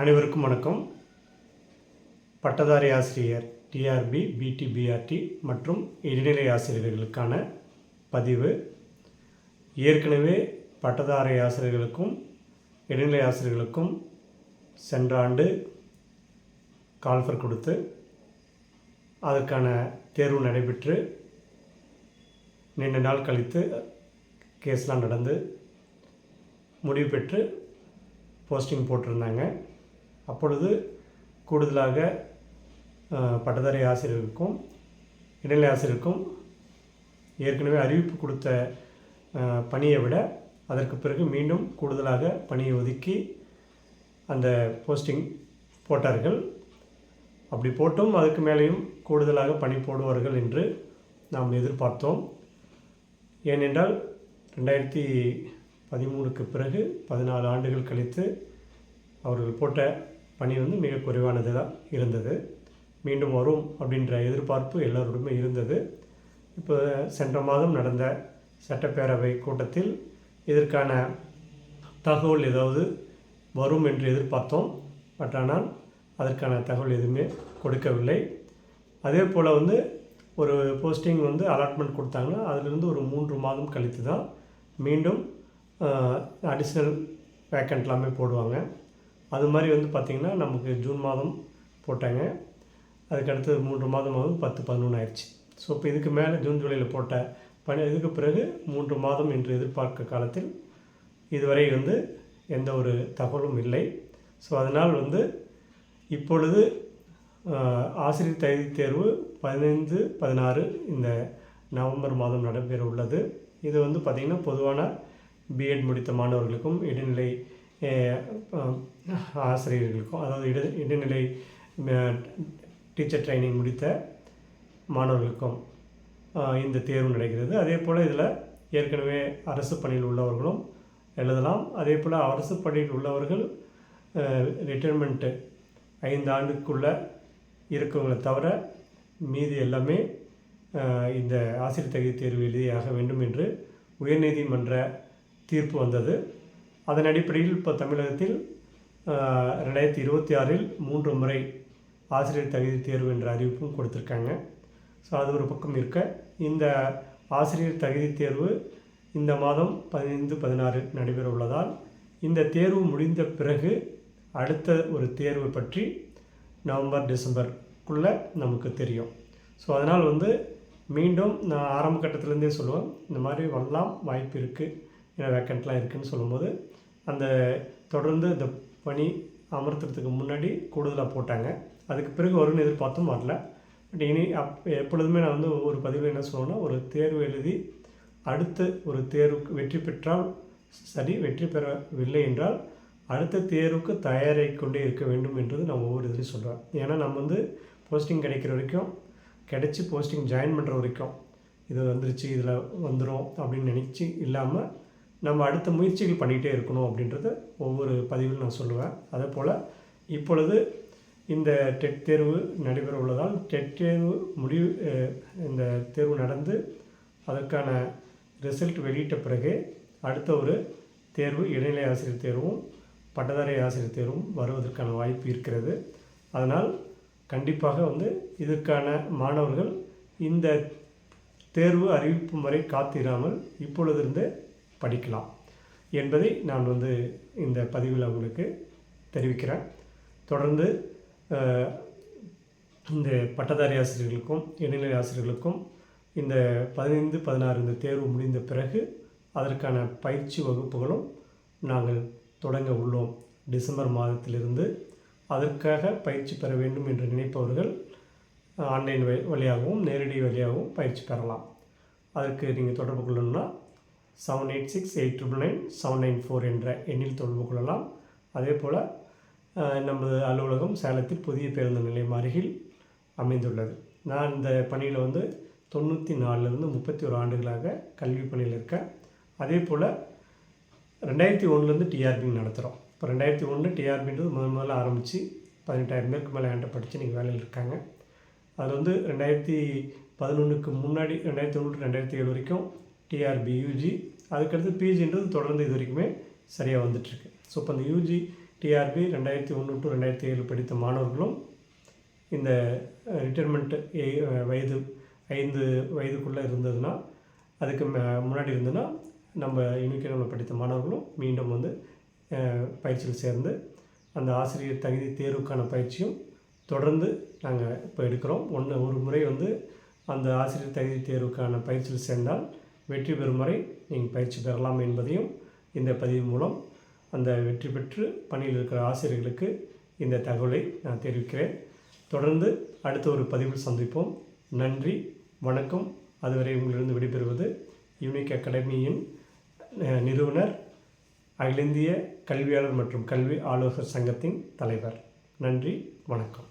அனைவருக்கும் வணக்கம். பட்டதாரி ஆசிரியர் டிஆர்பி பிடிபிஆர்டி மற்றும் இடைநிலை ஆசிரியர்களுக்கான பதிவு. ஏற்கனவே பட்டதாரி ஆசிரியர்களுக்கும் இடைநிலை ஆசிரியர்களுக்கும் சென்ற ஆண்டு கால்ஃபர் கொடுத்து அதற்கான தேர்வு நடைபெற்று நீண்ட நாள் கழித்து கேஸ்லாம் நடந்து முடிவு பெற்று போஸ்டிங் போட்டிருந்தாங்க. அப்பொழுது கூடுதலாக பட்டதாரி ஆசிரியருக்கும் இடைநிலை ஆசிரியருக்கும் ஏற்கனவே அறிவிப்பு கொடுத்த பணியை விட அதற்கு பிறகு மீண்டும் கூடுதலாக பணியை ஒதுக்கி அந்த போஸ்டிங் போட்டார்கள். அப்படி போட்டும் அதுக்கு மேலேயும் கூடுதலாக பணி போடுவார்கள் என்று நாம் எதிர்பார்த்தோம். ஏனென்றால் ரெண்டாயிரத்தி பதிமூணுக்கு பிறகு பதினாலு ஆண்டுகள் கழித்து அவர்கள் போட்ட பணி வந்து மிக குறைவானது தான் இருந்தது. மீண்டும் வரும் அப்படின்ற எதிர்பார்ப்பு எல்லோருடமே இருந்தது. இப்போ சென்ற மாதம் நடந்த சட்டப்பேரவை கூட்டத்தில் இதற்கான தகவல் ஏதாவது வரும் என்று எதிர்பார்த்தோம். பட் ஆனால் அதற்கான தகவல் எதுவுமே கொடுக்கவில்லை. அதே போல் வந்து ஒரு போஸ்டிங் வந்து அலாட்மெண்ட் கொடுத்தாங்கன்னா அதிலிருந்து ஒரு மூன்று மாதம் கழித்து தான் மீண்டும் அடிஷ்னல் வேக்கண்ட் எல்லாமே போடுவாங்க. அது மாதிரி வந்து பார்த்திங்கன்னா நமக்கு ஜூன் மாதம் போட்டாங்க. அதுக்கு அடுத்தது மூன்று மாதம் ஆகும் பத்து பதினொன்று ஆயிடுச்சு. ஸோ இப்போ இதுக்கு மேலே ஜூன் ஜூலையில் போட்ட பணி இதுக்கு பிறகு மூன்று மாதம் என்று எதிர்பார்க்க காலத்தில் இதுவரை வந்து எந்த ஒரு தகவலும் இல்லை. ஸோ அதனால் வந்து இப்பொழுது ஆசிரியர் தகுதி தேர்வு பதினைந்து பதினாறு இந்த நவம்பர் மாதம் நடைபெற உள்ளது. இது வந்து பார்த்திங்கன்னா பொதுவான பிஎட் முடித்த மாணவர்களுக்கும் இடைநிலை ஆசிரியர்களுக்கும் அதாவது இட இடைநிலை டீச்சர் ட்ரைனிங் முடித்த மாணவர்களுக்கும் இந்த தேர்வு நடக்கிறது. அதே போல் இதில் ஏற்கனவே அரசு பணியில் உள்ளவர்களும் எழுதலாம். அதே போல் அரசு பணியில் உள்ளவர்கள் ரிட்டைர்மெண்ட்டு ஐந்து ஆண்டுக்குள்ளே இருக்கவங்களை தவிர மீதி எல்லாமே இந்த ஆசிரியர் தகுதி தேர்வு எழுதியாக வேண்டும் என்று உயர்நீதிமன்ற தீர்ப்பு வந்தது. அதன் அடிப்படையில் இப்போ தமிழகத்தில் ரெண்டாயிரத்தி இருபத்தி ஆறில் மூன்று முறை ஆசிரியர் தகுதி தேர்வு என்ற அறிவிப்பும் கொடுத்துருக்காங்க. ஸோ அது ஒரு பக்கம் இருக்க. இந்த ஆசிரியர் தகுதி தேர்வு இந்த மாதம் பதினைந்து பதினாறு நடைபெற உள்ளதால் இந்த தேர்வு முடிந்த பிறகு அடுத்த ஒரு தேர்வு பற்றி நவம்பர் டிசம்பருக்குள்ளே நமக்கு தெரியும். ஸோ அதனால் வந்து மீண்டும் நான் ஆரம்ப கட்டத்திலேருந்தே சொல்லுவேன். இந்த மாதிரி வரலாம் வாய்ப்பு இருக்குது ஏன்னா வேக்கண்ட்லாம் இருக்குதுன்னு சொல்லும்போது அந்த தொடர்ந்து இந்த பணி அமர்த்துறதுக்கு முன்னாடி கூடுதலாக போட்டாங்க. அதுக்கு பிறகு வரும்னு எதிர்பார்த்தும் வரல. பட் இனி அப் எப்பொழுதுமே நான் வந்து ஒவ்வொரு பதிவில் என்ன சொல்லுவேன்னா ஒரு தேர்வு எழுதி அடுத்த ஒரு தேர்வுக்கு வெற்றி பெற்றால் சரி வெற்றி பெறவில்லை என்றால் அடுத்த தேர்வுக்கு தயாராகி கொண்டே இருக்க வேண்டும் என்றது நான் ஒவ்வொரு இதுலையும் சொல்கிறேன் ஏன்னா நம்ம வந்து போஸ்டிங் கிடைக்கிற வரைக்கும் கிடச்சி போஸ்டிங் ஜாயின் பண்ணுற வரைக்கும் இது வந்துருச்சு இதில் வந்துடும் அப்படின்னு நினச்சி இல்லாமல் நம்ம அடுத்த முயற்சிகள் பண்ணிகிட்டே இருக்கணும் அப்படின்றத ஒவ்வொரு பதிவிலும் நான் சொல்லுவேன். அதே போல் இப்பொழுது இந்த டெட் தேர்வு நடைபெற உள்ளதால் டெட் தேர்வு முடிவு இந்த தேர்வு நடந்து அதற்கான ரிசல்ட் வெளியிட்ட பிறகு அடுத்த ஒரு தேர்வு இடைநிலை ஆசிரியர் தேர்வும் பட்டதாரி ஆசிரியர் தேர்வும் வருவதற்கான வாய்ப்பு இருக்கிறது. அதனால் கண்டிப்பாக வந்து இதற்கான மாணவர்கள் இந்த தேர்வு அறிவிப்பு வரை காத்திராமல் இப்பொழுதிருந்து படிக்கலாம் என்பதை நான் வந்து இந்த பதிவில் உங்களுக்கு தெரிவிக்கிறேன். தொடர்ந்து இந்த பட்டதாரி ஆசிரியர்களுக்கும் இடைநிலை ஆசிரியர்களுக்கும் இந்த பதினைந்து பதினாறு இந்த தேர்வு முடிந்த பிறகு அதற்கான பயிற்சி வகுப்புகளும் நாங்கள் தொடங்க உள்ளோம். டிசம்பர் மாதத்திலிருந்து அதற்காக பயிற்சி பெற வேண்டும் என்று நினைப்பவர்கள் ஆன்லைன் வழி வழியாகவும் நேரடி வழியாகவும் பயிற்சி பெறலாம். அதற்கு நீங்கள் தொடர்பு கொள்ளணும்னா seven eight six eight triple nine seven nine four என்ற எண்ணில் தொடர்பு கொள்ளலாம். அதே போல் நமது அலுவலகம் சேலத்தில் புதிய பேருந்து நிலையம் அருகில் அமைந்துள்ளது. நான் இந்த பணியில் வந்து தொண்ணூற்றி நாலுலேருந்து முப்பத்தி ஒரு ஆண்டுகளாக கல்வி பணியில் இருக்கேன். அதே போல் ரெண்டாயிரத்தி ஒன்றுலேருந்து டிஆர்பி நடத்துகிறோம் இப்போ ரெண்டாயிரத்தி ஒன்று டிஆர்பின்றது முதல் முதல்ல ஆரம்பித்து பதினெட்டாயிரம் பேருக்கு மேலே என்கிட்ட படித்து நீங்கள் வேலையில் இருக்காங்க. அதில் வந்து ரெண்டாயிரத்தி பதினொன்றுக்கு முன்னாடி ரெண்டாயிரத்தி ஒன்று ரெண்டாயிரத்தி ஏழு வரைக்கும் டிஆர்பி யூஜி அதுக்கடுத்து பிஜின்றது தொடர்ந்து இது வரைக்குமே சரியாக வந்துட்டுருக்கு. ஸோ இப்போ அந்த யூஜி டிஆர்பி ரெண்டாயிரத்தி ஒன்று டு ரெண்டாயிரத்தி ஏழு படித்த மாணவர்களும் இந்த ரிட்டைர்மெண்ட் வயது ஐந்து வயதுக்குள்ளே இருந்ததுன்னா அதுக்கு மே- முன்னாடி இருந்ததுன்னா நம்ம யூனிகேனில் படித்த மாணவர்களும் மீண்டும் வந்து பயிற்சியில் சேர்ந்து அந்த ஆசிரியர் தகுதி தேர்வுக்கான பயிற்சியும் தொடர்ந்து நாங்கள் இப்போ எடுக்கிறோம். ஒன்று ஒரு முறை வந்து அந்த ஆசிரியர் தகுதி தேர்வுக்கான பயிற்சியில் சேர்ந்தால் வெற்றி பெறும் வரை நீங்கள் பயிற்சி பெறலாம் என்பதையும் இந்த பதிவு மூலம் அந்த வெற்றி பெற்று பணியில் இருக்கிற ஆசிரியர்களுக்கு இந்த தகவலை நான் தெரிவிக்கிறேன். தொடர்ந்து அடுத்த ஒரு பதிவில் சந்திப்போம். நன்றி வணக்கம். அதுவரை உங்களிருந்து விடைபெறுவது யூனிக் அகாடமியின் நிறுவனர் அகில இந்திய கல்வியாளர் மற்றும் கல்வி ஆலோசகர் சங்கத்தின் தலைவர். நன்றி வணக்கம்.